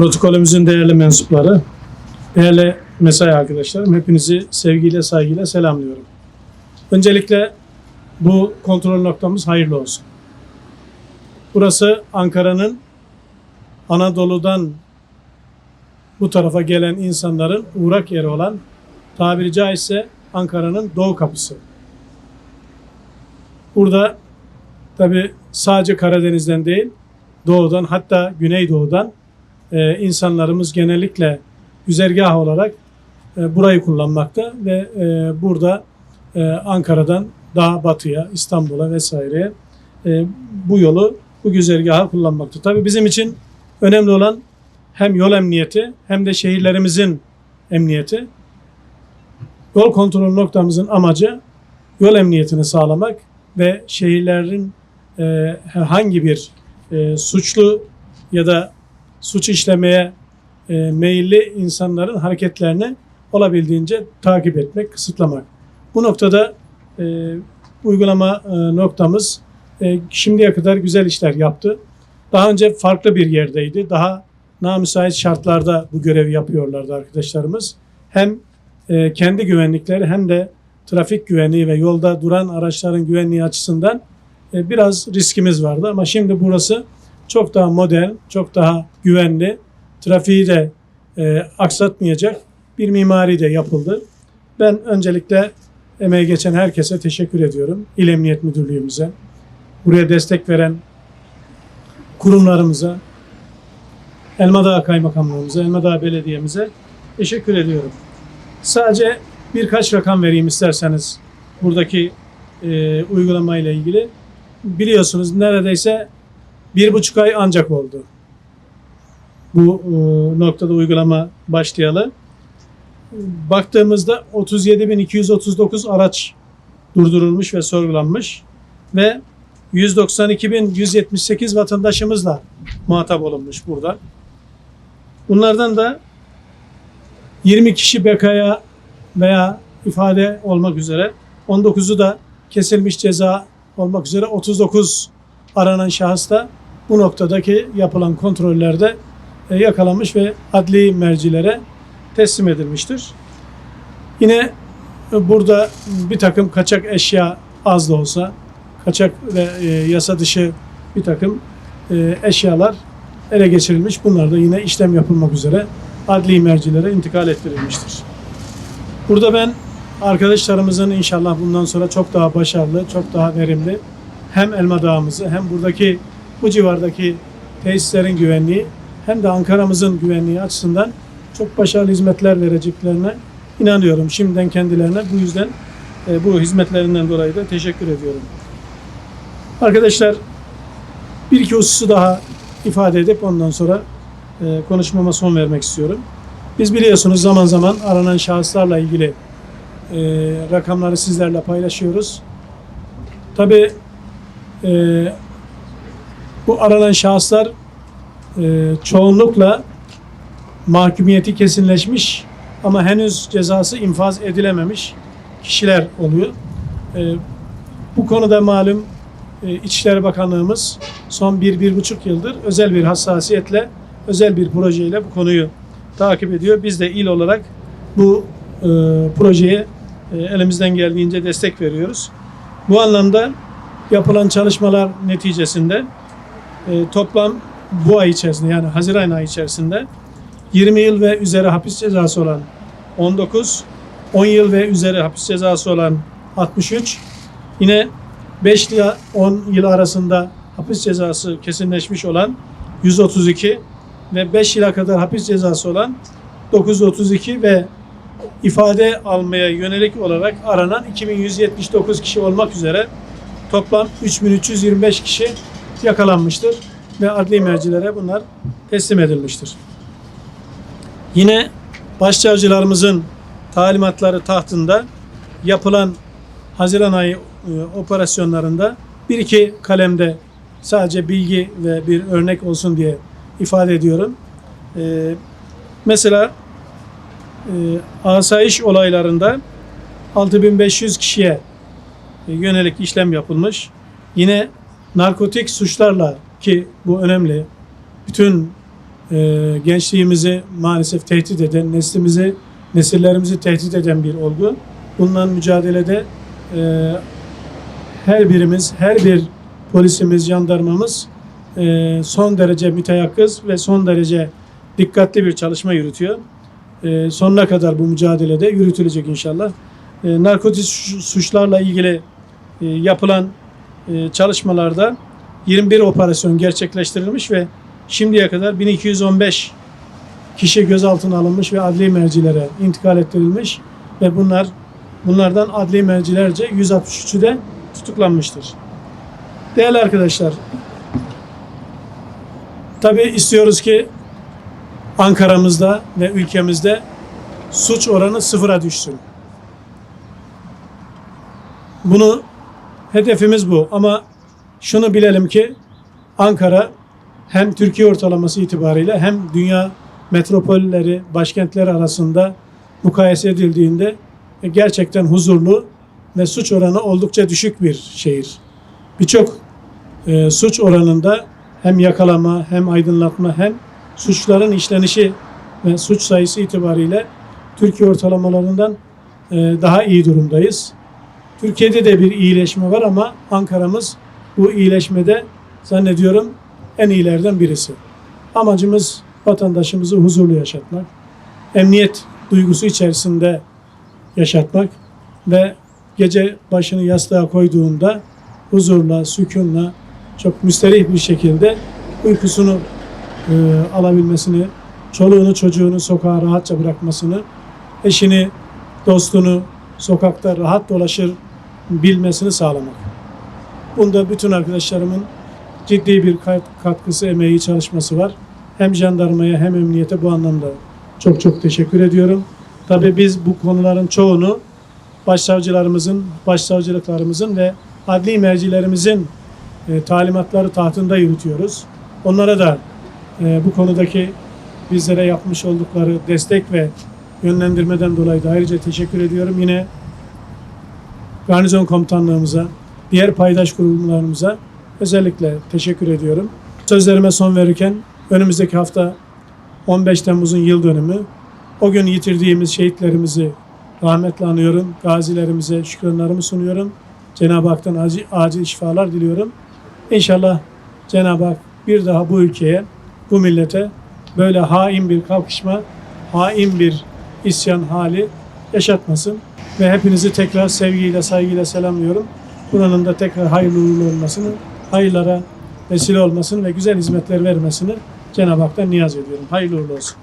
Protokolümüzün değerli mensupları, değerli mesai arkadaşlarım, hepinizi sevgiyle, saygıyla selamlıyorum. Öncelikle bu kontrol noktamız hayırlı olsun. Burası Ankara'nın Anadolu'dan bu tarafa gelen insanların uğrak yeri olan tabiri caizse Ankara'nın doğu kapısı. Burada tabi sadece Karadeniz'den değil, doğudan hatta güneydoğudan e, insanlarımız genellikle güzergah olarak e, burayı kullanmakta ve e, burada e, Ankara'dan daha batıya, İstanbul'a vesaireye e, bu yolu, bu güzergahı kullanmakta. Tabii bizim için önemli olan hem yol emniyeti hem de şehirlerimizin emniyeti. Yol kontrol noktamızın amacı yol emniyetini sağlamak ve şehirlerin e, herhangi bir e, suçlu ya da suç işlemeye e, meyilli insanların hareketlerini olabildiğince takip etmek, kısıtlamak. Bu noktada e, uygulama e, noktamız e, şimdiye kadar güzel işler yaptı. Daha önce farklı bir yerdeydi. Daha namüsait şartlarda bu görevi yapıyorlardı arkadaşlarımız. Hem e, kendi güvenlikleri hem de trafik güvenliği ve yolda duran araçların güvenliği açısından e, biraz riskimiz vardı. Ama şimdi burası çok daha modern, çok daha güvenli, trafiği de e, aksatmayacak bir mimari de yapıldı. Ben öncelikle emeği geçen herkese teşekkür ediyorum. İl Emniyet Müdürlüğümüze, buraya destek veren kurumlarımıza, Elmadağ Kaymakamlığımıza, Elmadağ Belediye'mize teşekkür ediyorum. Sadece birkaç rakam vereyim isterseniz buradaki e, uygulamayla ilgili. Biliyorsunuz neredeyse bir buçuk ay ancak oldu. Bu e, noktada uygulama başlayalı. Baktığımızda 37.239 araç durdurulmuş ve sorgulanmış ve 192.178 vatandaşımızla muhatap olunmuş burada. Bunlardan da 20 kişi bekaya veya ifade olmak üzere 19'u da kesilmiş ceza olmak üzere 39 aranan şahıs da bu noktadaki yapılan kontrollerde e, yakalanmış ve adli mercilere teslim edilmiştir. Yine e, burada bir takım kaçak eşya az da olsa kaçak ve e, yasa dışı bir takım eşyalar ele geçirilmiş. Bunlar da yine işlem yapılmak üzere adli mercilere intikal ettirilmiştir. Burada ben arkadaşlarımızın inşallah bundan sonra çok daha başarılı, çok daha verimli hem Elma Dağımızı hem buradaki bu civardaki tesislerin güvenliği hem de Ankara'mızın güvenliği açısından çok başarılı hizmetler vereceklerine inanıyorum. Şimdiden kendilerine bu yüzden e, bu hizmetlerinden dolayı da teşekkür ediyorum. Arkadaşlar bir iki hususu daha ifade edip ondan sonra e, konuşmama son vermek istiyorum. Biz biliyorsunuz zaman zaman aranan şahıslarla ilgili e, rakamları sizlerle paylaşıyoruz. Tabii bu aranan şahıslar e, çoğunlukla mahkumiyeti kesinleşmiş ama henüz cezası infaz edilememiş kişiler oluyor. E, bu konuda malum e, İçişleri Bakanlığımız son bir, bir buçuk yıldır özel bir hassasiyetle, özel bir projeyle bu konuyu takip ediyor. Biz de il olarak bu e, projeye e, elimizden geldiğince destek veriyoruz. Bu anlamda yapılan çalışmalar neticesinde e, toplam bu ay içerisinde yani Haziran ayı içerisinde 20 yıl ve üzeri hapis cezası olan 19, 10 yıl ve üzeri hapis cezası olan 63, yine 5 ile 10 yıl arasında hapis cezası kesinleşmiş olan 132 ve 5 yıla kadar hapis cezası olan 932 ve ifade almaya yönelik olarak aranan 2179 kişi olmak üzere toplam 3325 kişi yakalanmıştır ve adli mercilere bunlar teslim edilmiştir. Yine başsavcılarımızın talimatları tahtında yapılan Haziran ayı e, operasyonlarında bir iki kalemde sadece bilgi ve bir örnek olsun diye ifade ediyorum. E, mesela e, asayiş olaylarında 6500 kişiye yönelik işlem yapılmış. Yine narkotik suçlarla ki bu önemli. Bütün e, gençliğimizi maalesef tehdit eden, neslimizi, nesillerimizi tehdit eden bir olgu. Bundan mücadelede e, her birimiz, her bir polisimiz, jandarmamız e, son derece müteyakkız ve son derece dikkatli bir çalışma yürütüyor. E, sonuna kadar bu mücadelede yürütülecek inşallah. E, narkotik su- suçlarla ilgili e, yapılan çalışmalarda 21 operasyon gerçekleştirilmiş ve şimdiye kadar 1215 kişi gözaltına alınmış ve adli mercilere intikal ettirilmiş ve bunlar bunlardan adli mercilerce 163'ü de tutuklanmıştır. Değerli arkadaşlar, tabi istiyoruz ki Ankara'mızda ve ülkemizde suç oranı sıfıra düşsün. Bunu hedefimiz bu ama şunu bilelim ki Ankara hem Türkiye ortalaması itibariyle hem dünya metropolleri, başkentleri arasında mukayese edildiğinde gerçekten huzurlu ve suç oranı oldukça düşük bir şehir. Birçok e, suç oranında hem yakalama hem aydınlatma hem suçların işlenişi ve suç sayısı itibariyle Türkiye ortalamalarından e, daha iyi durumdayız. Türkiye'de de bir iyileşme var ama Ankara'mız bu iyileşmede zannediyorum en iyilerden birisi. Amacımız vatandaşımızı huzurlu yaşatmak, emniyet duygusu içerisinde yaşatmak ve gece başını yastığa koyduğunda huzurla, sükunla, çok müsterih bir şekilde uykusunu e, alabilmesini, çoluğunu çocuğunu sokağa rahatça bırakmasını, eşini, dostunu sokakta rahat dolaşır bilmesini sağlamak. Bunda bütün arkadaşlarımın ciddi bir kat- katkısı, emeği, çalışması var. Hem jandarmaya hem emniyete bu anlamda çok çok teşekkür ediyorum. Tabii biz bu konuların çoğunu başsavcılarımızın, başsavcılıklarımızın ve adli mercilerimizin e, talimatları tahtında yürütüyoruz. Onlara da e, bu konudaki bizlere yapmış oldukları destek ve yönlendirmeden dolayı da ayrıca teşekkür ediyorum. Yine garnizon komutanlığımıza, diğer paydaş kurumlarımıza özellikle teşekkür ediyorum. Sözlerime son verirken önümüzdeki hafta 15 Temmuz'un yıl dönümü. O gün yitirdiğimiz şehitlerimizi rahmetle anıyorum. Gazilerimize şükranlarımı sunuyorum. Cenab-ı Hak'tan acil, acil şifalar diliyorum. İnşallah Cenab-ı Hak bir daha bu ülkeye, bu millete böyle hain bir kalkışma, hain bir isyan hali yaşatmasın. Ve hepinizi tekrar sevgiyle, saygıyla selamlıyorum. Buranın da tekrar hayırlı uğurlu olmasını, hayırlara vesile olmasını ve güzel hizmetler vermesini Cenab-ı Hak'tan niyaz ediyorum. Hayırlı uğurlu olsun.